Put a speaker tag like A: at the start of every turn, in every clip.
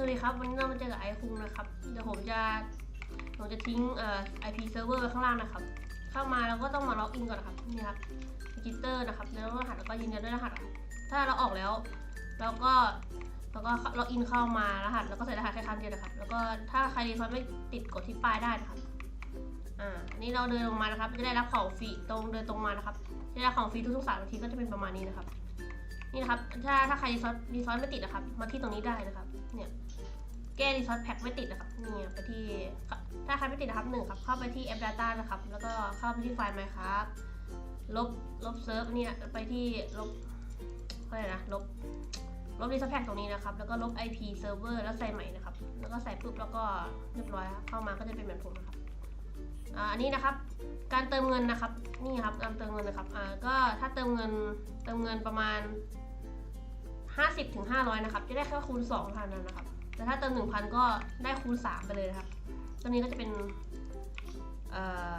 A: สวัสดีครับ วันนี้เรามาเจอกับไอคุงนะครับ เดี๋ยวผมจะผมจะทิ้งเอ่อ IP server ไว้ข้างล่างนะครับ เข้ามาเราก็ต้องมาล็อกอินก่อนนะครับนี่ครับจิเตอร์นะครับ แล้วรหัสแล้วก็ยืนยันด้วยรหัส ถ้าเราออกแล้วเราก็เราก็ล็อกอินเข้ามารหัสแล้วก็ใส่รหัสแค่ครั้งเดียวนะครับ แล้วก็ถ้าใครรีฟันไม่ติดกดที่ป้ายได้นะครับ อ่านนี้เราเดินลงมานะครับ จะได้รับของฟรีตรงเดินตรงมานะครับ จะได้รับของฟรีทุกๆสามนาทีก็จะเป็นประมาณนี้นะครับ นี่นะครับ ถ้าถ้าใครรีซอสรีซอสไม่ติดนะครับ มาที่ตรงนี้ได้นะครับ เนี่ยแก้รีซอสแพ็คไม่ติดนะครับนี่ไปที่ถ้าใครไม่ติดนะครับหนึ่งครับเข้าไปที่แอป Data นะครับ แล้วก็เข้าไปที่ไฟล์ Minecraft ลบลบเซิร์ฟเนี่ยไปที่ลบอะไรนะลบลบรีซอสแพ็คตรงนี้นะครับ แล้วก็ลบ IP server แล้วใส่ใหม่นะครับ แล้วก็ใส่ปุ๊บแล้วก็เรียบร้อยครับเข้ามาก็จะเป็นแบบผมนะครับ อันนี้นะครับ การเติมเงินนะครับ นี่ครับการเติมเงินนะครับก็ถ้าเติมเงินเติมเงินประมาณ 50ถึง500นะครับ จะได้แค่คูณ2เท่านั้นนะครับ แต่ถ้าเติม 1,000 ก็ได้คูณ 3 ไปเลยนะครับ ตัวนี้ก็จะเป็นเอ่อ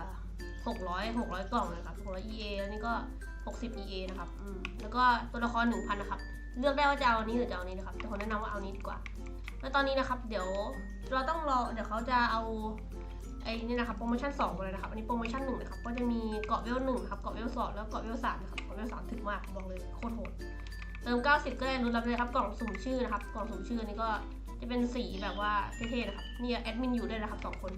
A: 600 600กล่องนะครับ600 EA แล้วนี่ก็ 60 EA นะครับอืมแล้วก็ตัวละคร 1,000 นะครับ เลือกได้ว่าจะเอานี้หรือจะเอานี้นะครับแต่ผมแนะนำว่าเอานนี้ดีกว่า แล้วตอนนี้นะครับ เดี๋ยวเราต้องรอเดี๋ยวเขาจะเอา ไอ้นี่นะครับโปรโมชั่น2ไปเลยนะครับอันนี้โปรโมชั่น1นะครับก็จะมีเกาะเวล1นะครับเกาะเวล2แล้วเกาะเวล3นะครับเกาะเวล3ถึงมากบอกเลยโคตรโหดเติม 90 ก็ได้รุนรับเลยครับกล่องสุ่มชื่อนะครับกล่องสุ่มชื่อนนี้ก็จะเป็นสีแบบว่าเท่ๆนะครับนี่แอดมินอยู่ด้วยนะครับสองคน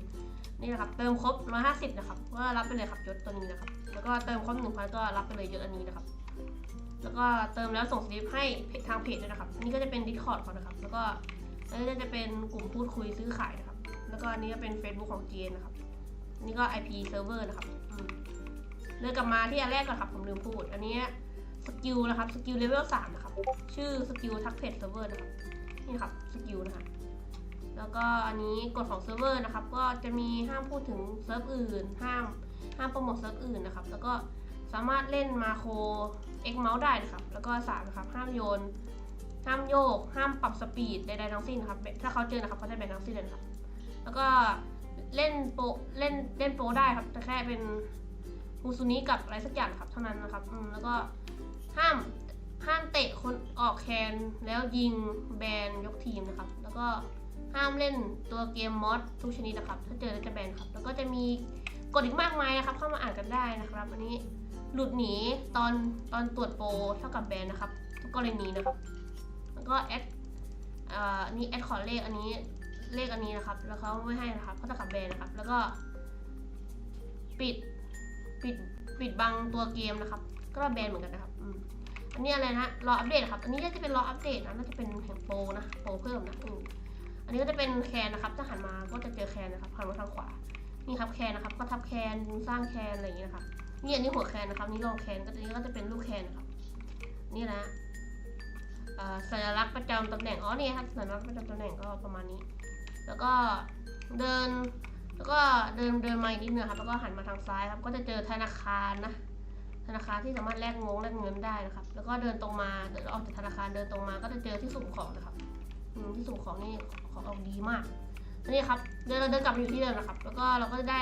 A: นี่นะครับเติมครบ 150 นะครับก็รับไปเลยครับยศตัวนี้นะครับแล้วก็เติมครบ1,000ก็รับไปเลยยศอันนี้นะครับแล้วก็เติมแล้วส่งสลิปให้ทางเพจด้วยนะครับ อันนี้ก็จะเป็น Discord เขานะครับ แล้วก็อันนี้ก็จะเป็นกลุ่มพูดคุยซื้อขายนะครับ แล้วก็อันนี้ก็เป็น Facebook ของ g นนะครับนนี้ก็ IP server นะครับเลื่อนกลับมาที่อันแรกก่อนครับ ผมลืมพูด อันนี้สกิลนะครับ สกิลเลเวล3นะครับ ชื่อสกิลทักเพจเซิร์ฟเวอร์นะครับ นี่ครับ สกิลนะครับแล้วก็อันนี้กฎของเซิร์ฟเวอร์นะครับ ก็จะมีห้ามพูดถึงเซิร์ฟอื่น ห้าม ห้ามโปรโมทเซิร์ฟอื่นนะครับ แล้วก็สามารถเล่นมาโคร X เมาส์ได้นะครับ แล้วก็สามนะครับ ห้ามโยน ห้ามโยก ห้ามปรับสปีดใดๆทั้งสิ้นนะครับ ถ้าเขาเจอนะครับเขาจะแบนทั้งสิ้นเลยนะครับ แล้วก็เล่นโปรเล่นเล่นโปรได้ครับ แต่แค่เป็นมูซูนิกับอะไรสักอย่างครับเท่านั้นนะครับอืมแล้วก็ห้ามห้ามเตะคนออกแคนแล้วยิงแบนยกทีมนะครับ แล้วก็ห้ามเล่นตัวเกมมอสทุกชนิดนะครับ ถ้าเจอแล้วจะแบนครับ แล้วก็จะมีกฎอีกมากมายนะครับ เข้ามาอ่านกันได้นะครับ อันนี้หลุดหนีตอนตอนตรวจโปรเท่ากับแบนนะครับ ทุกกรณีนะครับ แล้วก็แอดอ่ออันนี้แอดขอเลขอันนี้ เลขอันนี้นะครับ แล้วเขาไม่ให้นะครับเขาจะขับแบนนะครับ แล้วก็ ปิดปิดปิดบังตัวเกมนะครับ ก็แบนเหมือนกันนะครับอ,อันนี้อะไรนะรออัปเดตครับ อันนี้น่าจะเป็นรออัปเดตนะน่าจะเป็นแห่งโปรนะโปรเพิ่มนะอือันนี้ก็จะเป็นแคนนะครับถ้าหันมาก็จะเจอแคนนะครับหันมาทางขวานี่ครับแคนนะครับ ก็ทับแคนสร้างแคนอะไรอย่างเงี้ยนะครับนี่อันนี้หัวแคนนะครับ นี่รองแคนก็อันนี้ก็จะเป็นลูกแคนนะครับ นี่นะสัญลักษณ์ประจำตำแหน่งอ๋อนี่ครับสัญลักษณ์ประจำตำแหน่งก็ประมาณนี้ แล้วก็เดิน แล้วก็เดินเดินมาอีกนิดนึงครับ แล้วก็หันมาทางซ้ายครับ ก็จะเจอธนาคารนะ ธนาคารที่สามารถแลกงงแลกเงินได้นะครับ แล้วก็เดินตรงมาเดินออกจากธนาคารเดินตรงมา ก็จะเจอที่สุ่มของนะครับที่สุ่มของนี่ของออกดีมากอันนี้ครับเดินเราเดินกลับมาอยู่ที่เดิมนะครับ แล้วก็เราก็จะได้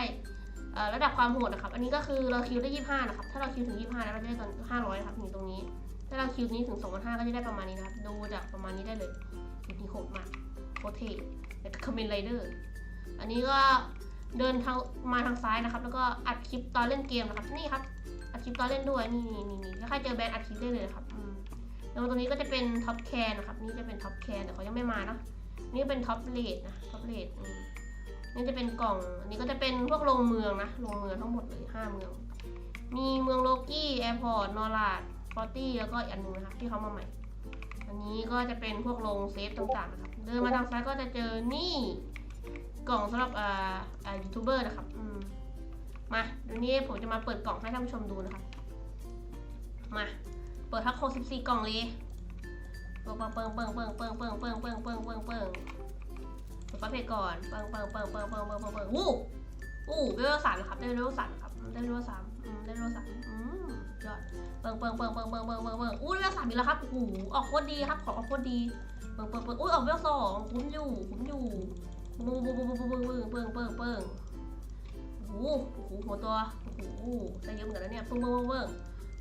A: ระดับความโหดนะครับ อันนี้ก็คือเราคิวได้ 25 นะครับ ถ้าเราคิวถึง 25 แล้วเราจะได้ตอน500ครับอยู่ตรงนี้ ถ้าเราคิวนี้ถึง 2,500 ก็จะได้ประมาณนี้นะครับ ดูจากประมาณนี้ได้เลยอยู่ที่โหดมากโคตรเท่ แล้วก็คอมเมนต์ไรเดอร์อันนี้ก็เดินทางมาทางซ้ายนะครับ แล้วก็อัดคลิปตอนเล่นเกมนะครับ นี่ครับ อัดคลิปตอนเล่นด้วย นี่นี่นี่ถ้าใครเจอแบรนด์อัดคลิปได้เลยนะครับแล้วตรงนี้ก็จะเป็นท็อปแคนนะครับ นี่จะเป็นท็อปแคนแต่เขายังไม่มาเนาะนี่เป็นท็อปเลดนะ ท็อปเลดนี่จะเป็นกล่อง อันนี้ก็จะเป็นพวกโรงเมืองนะ โรงเมืองทั้งหมดเลยห้าเมือง มีเมืองโลกี้ แอร์พอร์ต นอร์ลาดฟอร์ตี้ แล้วก็อีกอันนึงนะครับที่เขามาใหม่ อันนี้ก็จะเป็นพวกโรงเซฟต่างๆนะครับ เดินมาทางซ้ายก็จะเจอนี่กล่องสำหรับอ่าอ่ายูทูบเบอร์นะครับอืมมาเดี๋ยวนี้ผมจะมาเปิดกล่องให้ท่านผู้ชมดูนะครับ มา เปิดทักโค14กล่องเลยเปิงเปิงเปิงเปิงเปิงเปิงเปิงเปิงเปิงเปิงเปิงเปิงเปิดประเภทก่อนเปิงเปิงเปิงเปิงเปิงเปิงเปิงเปิงวู้ อู้ได้เลเวลสามนะครับได้เลเวลสามนะครับได้เลเวลสามอืมได้เลเวลสามอืมยอดเปิงเปิงเปิงเปิงเปิงเปิงเปิงเปิงอู้เลเวลสามอีกแล้วครับโอ้โหออกโคตรดีครับของออกโคตรดีเปิงเปิงเปิงอุ้ยออกเลเวลสองคุ้มอยู่คุ้มอยู่บูบูบูบูบูบูบูเปิงเปิงเปิงโอ้โหโอ้โหหัวตัวโอ้โหได้เยอะเหมือนกันนะเนี่ยปึ้งปึ้งปึ้งปึ้ง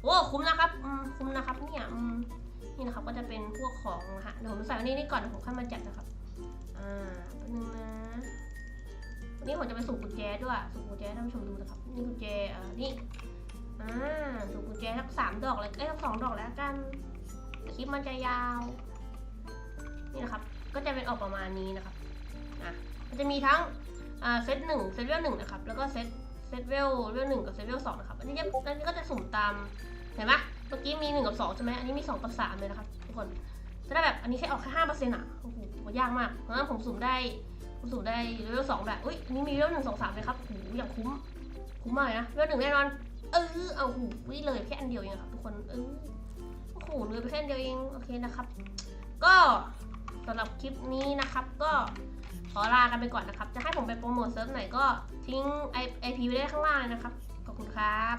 A: โอ้คุ้มนะครับอืมคุ้มนะครับเนี่ยอืมนี่นะครับก็จะเป็นพวกของนะฮะเดี๋ยวผมใส่ไว้นี่นี่ก่อนเดี๋ยวผมค่อยมาจัดนะครับ อ่าแป๊บนึงนะ วันนี้ผมจะไปสูบกุญแจด้วยสูบกุญแจท่านผู้ชมดูนะครับ นี่กุญแจเอ่อนี่อ่าสูบกุญแจสักสามดอกเลยเอ้ยสักสองดอกแล้วกันคลิปมันจะยาว นี่นะครับ ก็จะเป็นออกประมาณนี้นะครับอะมันจะมีทั้งอ่าเซตหนึ่งเซตเวลหนึ่งนะครับ แล้วก็เซตเซตเวลเวลหนึ่งกับเซตเวลสองนะครับ อันนี้จะอันนี้ก็จะสุ่มตามเห็นไหมเมื่อกี้มีหนึ่งกับสองใช่ไหมอันนี้มีสองกับสามเลยนะครับทุกคนจะได้แบบอันนี้แค่ออกแค่ห้าเปอร์เซ็นต์อะโอ้โหยากมากเพราะฉะนั้นผมสุ่มได้ ผมสุ่ได้เลเวลสองแบบอุ้ยนนี้มีเลเวลหนึ่งสองสามเลยครับโอ้อย่างคุ้ม คุ้มมากเลยนะ เลเวลหนึ่งแน่นอน เออ เอาหูวิ่เลยแค่อันเดียวเองครับทุกคน เออ โอ้โหเลยไปแค่อันเดียวเอง โอเคนะครับ ก็สำหรับคลิปนี้นะครับ ก็ขอลากันไปก่อนนะครับ จะให้ผมไปโปรโมทเซิร์ฟไหนก็ทิ้งไอไอพีไว้ได้ข้างล่างเลยนะครับ ขอบคุณครับ